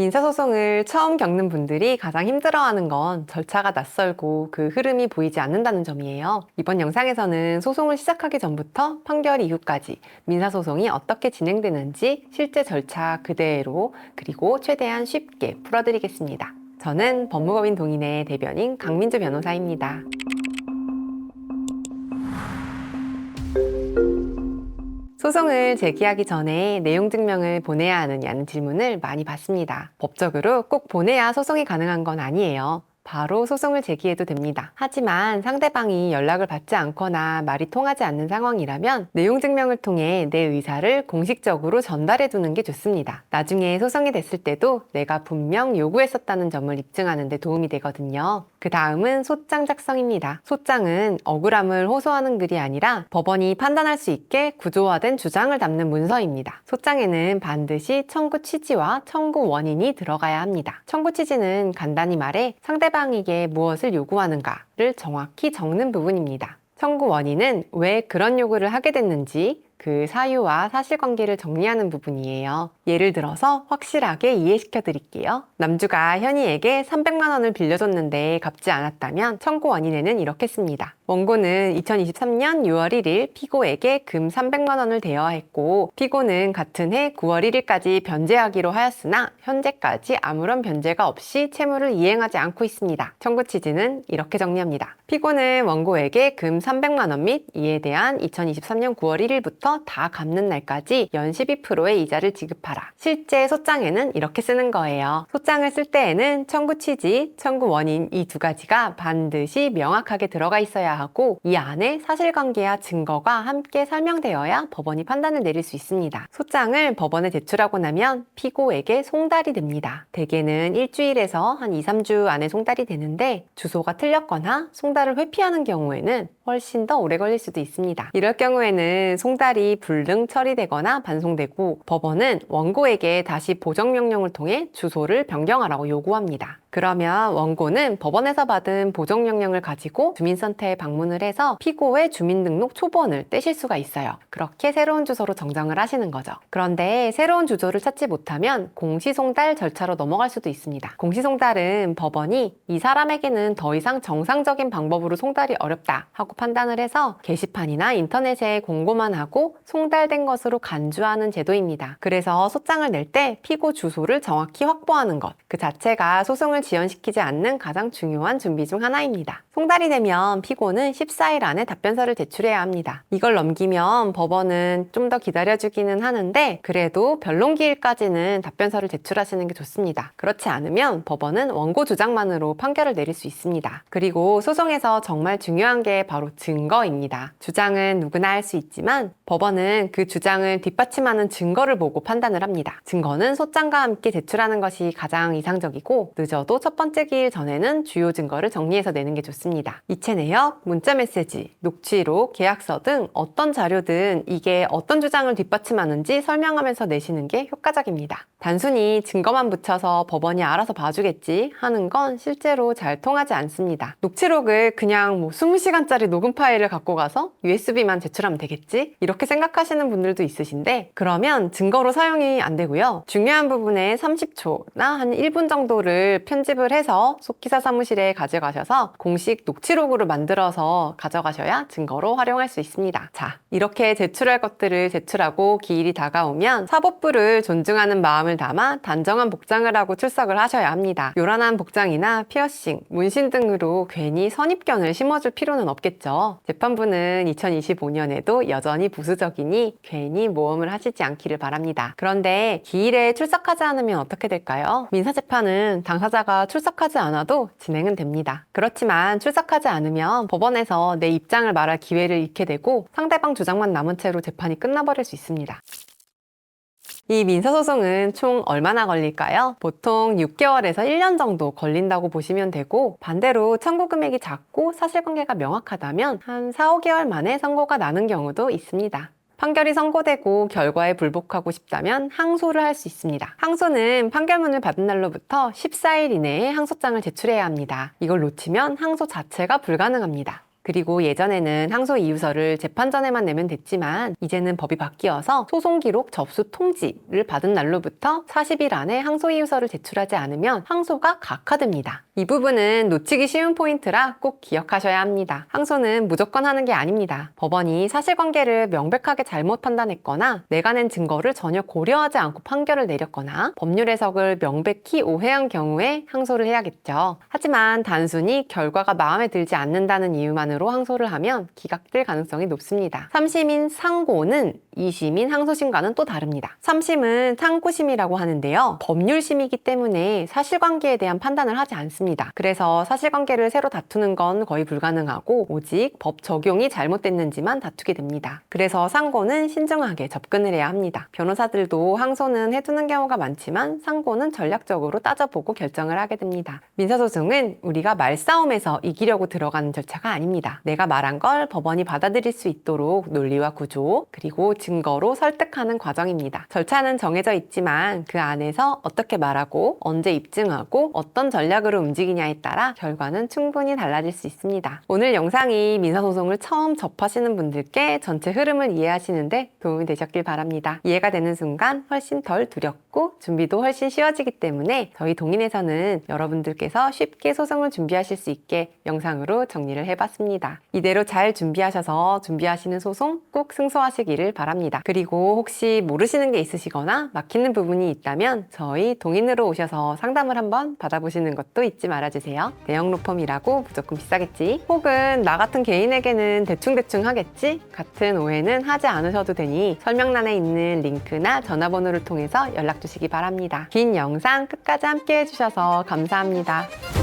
민사소송을 처음 겪는 분들이 가장 힘들어하는 건 절차가 낯설고 그 흐름이 보이지 않는다는 점이에요. 이번 영상에서는 소송을 시작하기 전부터 판결 이후까지 민사소송이 어떻게 진행되는지 실제 절차 그대로 그리고 최대한 쉽게 풀어드리겠습니다. 저는 법무법인 동인의 대변인 강민주 변호사입니다. 소송을 제기하기 전에 내용 증명을 보내야 하느냐는 질문을 많이 받습니다. 법적으로 꼭 보내야 소송이 가능한 건 아니에요. 바로 소송을 제기해도 됩니다. 하지만 상대방이 연락을 받지 않거나 말이 통하지 않는 상황이라면 내용 증명을 통해 내 의사를 공식적으로 전달해 두는 게 좋습니다. 나중에 소송이 됐을 때도 내가 분명 요구했었다는 점을 입증하는 데 도움이 되거든요. 그 다음은 소장 작성입니다. 소장은 억울함을 호소하는 글이 아니라 법원이 판단할 수 있게 구조화된 주장을 담는 문서입니다. 소장에는 반드시 청구 취지와 청구 원인이 들어가야 합니다. 청구 취지는 간단히 말해 상대 방에게 무엇을 요구하는가를 정확히 적는 부분입니다. 청구 원인은 왜 그런 요구를 하게 됐는지 그 사유와 사실관계를 정리하는 부분이에요. 예를 들어서 확실하게 이해시켜 드릴게요. 남주가 현이에게 300만 원을 빌려줬는데 갚지 않았다면 청구 원인에는 이렇게 씁니다. 원고는 2023년 6월 1일 피고에게 금 300만 원을 대여했고 피고는 같은 해 9월 1일까지 변제하기로 하였으나 현재까지 아무런 변제가 없이 채무를 이행하지 않고 있습니다. 청구 취지는 이렇게 정리합니다. 피고는 원고에게 금 300만 원 및 이에 대한 2023년 9월 1일부터 다 갚는 날까지 연 12%의 이자를 지급하라. 실제 소장에는 이렇게 쓰는 거예요. 소장을 쓸 때에는 청구 취지, 청구 원인 이 두 가지가 반드시 명확하게 들어가 있어야 하고 이 안에 사실관계와 증거가 함께 설명되어야 법원이 판단을 내릴 수 있습니다. 소장을 법원에 제출하고 나면 피고에게 송달이 됩니다. 대개는 일주일에서 한 2, 3주 안에 송달이 되는데 주소가 틀렸거나 송달을 회피하는 경우에는 훨씬 더 오래 걸릴 수도 있습니다. 이럴 경우에는 송달이 불능 처리되거나 반송되고 법원은 원고에게 다시 보정명령을 통해 주소를 변경하라고 요구합니다. 그러면 원고는 법원에서 받은 보정명령을 가지고 주민센터에 방문을 해서 피고의 주민등록 초본을 떼실 수가 있어요. 그렇게 새로운 주소로 정정을 하시는 거죠. 그런데 새로운 주소를 찾지 못하면 공시송달 절차로 넘어갈 수도 있습니다. 공시송달은 법원이 이 사람에게는 더 이상 정상적인 방법으로 송달이 어렵다 하고 판단을 해서 게시판이나 인터넷에 공고만 하고 송달된 것으로 간주하는 제도입니다. 그래서 소장을 낼 때 피고 주소를 정확히 확보하는 것 그 자체가 소송을 지연시키지 않는 가장 중요한 준비 중 하나입니다. 송달이 되면 피고는 14일 안에 답변서를 제출해야 합니다. 이걸 넘기면 법원은 좀 더 기다려주기는 하는데 그래도 변론기일까지는 답변서를 제출하시는 게 좋습니다. 그렇지 않으면 법원은 원고 주장만으로 판결을 내릴 수 있습니다. 그리고 소송에서 정말 중요한 게 바로 증거입니다. 주장은 누구나 할 수 있지만 법원은 그 주장을 뒷받침하는 증거를 보고 판단을 합니다. 증거는 소장과 함께 제출하는 것이 가장 이상적이고 늦어도 첫 번째 기일 전에는 주요 증거를 정리해서 내는 게 좋습니다. 이체 내역, 문자 메시지, 녹취록, 계약서 등 어떤 자료든 이게 어떤 주장을 뒷받침하는지 설명하면서 내시는 게 효과적입니다. 단순히 증거만 붙여서 법원이 알아서 봐주겠지 하는 건 실제로 잘 통하지 않습니다. 녹취록을 그냥 뭐 20시간짜리 녹음 파일을 갖고 가서 USB만 제출하면 되겠지? 이렇게 생각하시는 분들도 있으신데 그러면 증거로 사용이 안 되고요. 중요한 부분에 30초나 한 1분 정도를 편집을 해서 속기사 사무실에 가져가셔서 공식 녹취록으로 만들어서 가져가셔야 증거로 활용할 수 있습니다. 자, 이렇게 제출할 것들을 제출하고 기일이 다가오면 사법부를 존중하는 마음을 담아 단정한 복장을 하고 출석을 하셔야 합니다. 요란한 복장이나 피어싱, 문신 등으로 괜히 선입견을 심어줄 필요는 없겠죠. 재판부는 2025년에도 여전히 부수적이니 괜히 모험을 하시지 않기를 바랍니다. 그런데 기일에 출석하지 않으면 어떻게 될까요? 민사재판은 당사자가 출석하지 않아도 진행은 됩니다. 그렇지만 출석하지 않으면 법원에서 내 입장을 말할 기회를 잃게 되고 상대방 주장만 남은 채로 재판이 끝나버릴 수 있습니다. 이 민사소송은 총 얼마나 걸릴까요? 보통 6개월에서 1년 정도 걸린다고 보시면 되고 반대로 청구 금액이 작고 사실관계가 명확하다면 한 4, 5개월 만에 선고가 나는 경우도 있습니다. 판결이 선고되고 결과에 불복하고 싶다면 항소를 할 수 있습니다. 항소는 판결문을 받은 날로부터 14일 이내에 항소장을 제출해야 합니다. 이걸 놓치면 항소 자체가 불가능합니다. 그리고 예전에는 항소 이유서를 재판 전에만 내면 됐지만 이제는 법이 바뀌어서 소송 기록 접수 통지를 받은 날로부터 40일 안에 항소 이유서를 제출하지 않으면 항소가 각하됩니다. 이 부분은 놓치기 쉬운 포인트라 꼭 기억하셔야 합니다. 항소는 무조건 하는 게 아닙니다. 법원이 사실관계를 명백하게 잘못 판단했거나 내가 낸 증거를 전혀 고려하지 않고 판결을 내렸거나 법률 해석을 명백히 오해한 경우에 항소를 해야겠죠. 하지만 단순히 결과가 마음에 들지 않는다는 이유만 으로 항소를 하면 기각될 가능성이 높습니다. 3심인 상고는 2심인 항소심과는 또 다릅니다. 3심은 상고심이라고 하는데요. 법률심이기 때문에 사실관계에 대한 판단을 하지 않습니다. 그래서 사실관계를 새로 다투는 건 거의 불가능하고 오직 법 적용이 잘못됐는지만 다투게 됩니다. 그래서 상고는 신중하게 접근을 해야 합니다. 변호사들도 항소는 해두는 경우가 많지만 상고는 전략적으로 따져보고 결정을 하게 됩니다. 민사소송은 우리가 말싸움에서 이기려고 들어가는 절차가 아닙니다. 내가 말한 걸 법원이 받아들일 수 있도록 논리와 구조 그리고 증거로 설득하는 과정입니다. 절차는 정해져 있지만 그 안에서 어떻게 말하고 언제 입증하고 어떤 전략으로 움직이냐에 따라 결과는 충분히 달라질 수 있습니다. 오늘 영상이 민사소송을 처음 접하시는 분들께 전체 흐름을 이해하시는데 도움이 되셨길 바랍니다. 이해가 되는 순간 훨씬 덜 두렵고 준비도 훨씬 쉬워지기 때문에 저희 동인에서는 여러분들께서 쉽게 소송을 준비하실 수 있게 영상으로 정리를 해봤습 니다. 이대로 잘 준비하셔서 준비하시는 소송 꼭 승소하시기를 바랍니다. 그리고 혹시 모르시는 게 있으시거나 막히는 부분이 있다면 저희 동인으로 오셔서 상담을 한번 받아보시는 것도 잊지 말아주세요. 대형 로펌이라고 무조건 비싸겠지? 혹은 나 같은 개인에게는 대충대충 하겠지? 같은 오해는 하지 않으셔도 되니 설명란에 있는 링크나 전화번호를 통해서 연락 주시기 바랍니다. 긴 영상 끝까지 함께 해주셔서 감사합니다.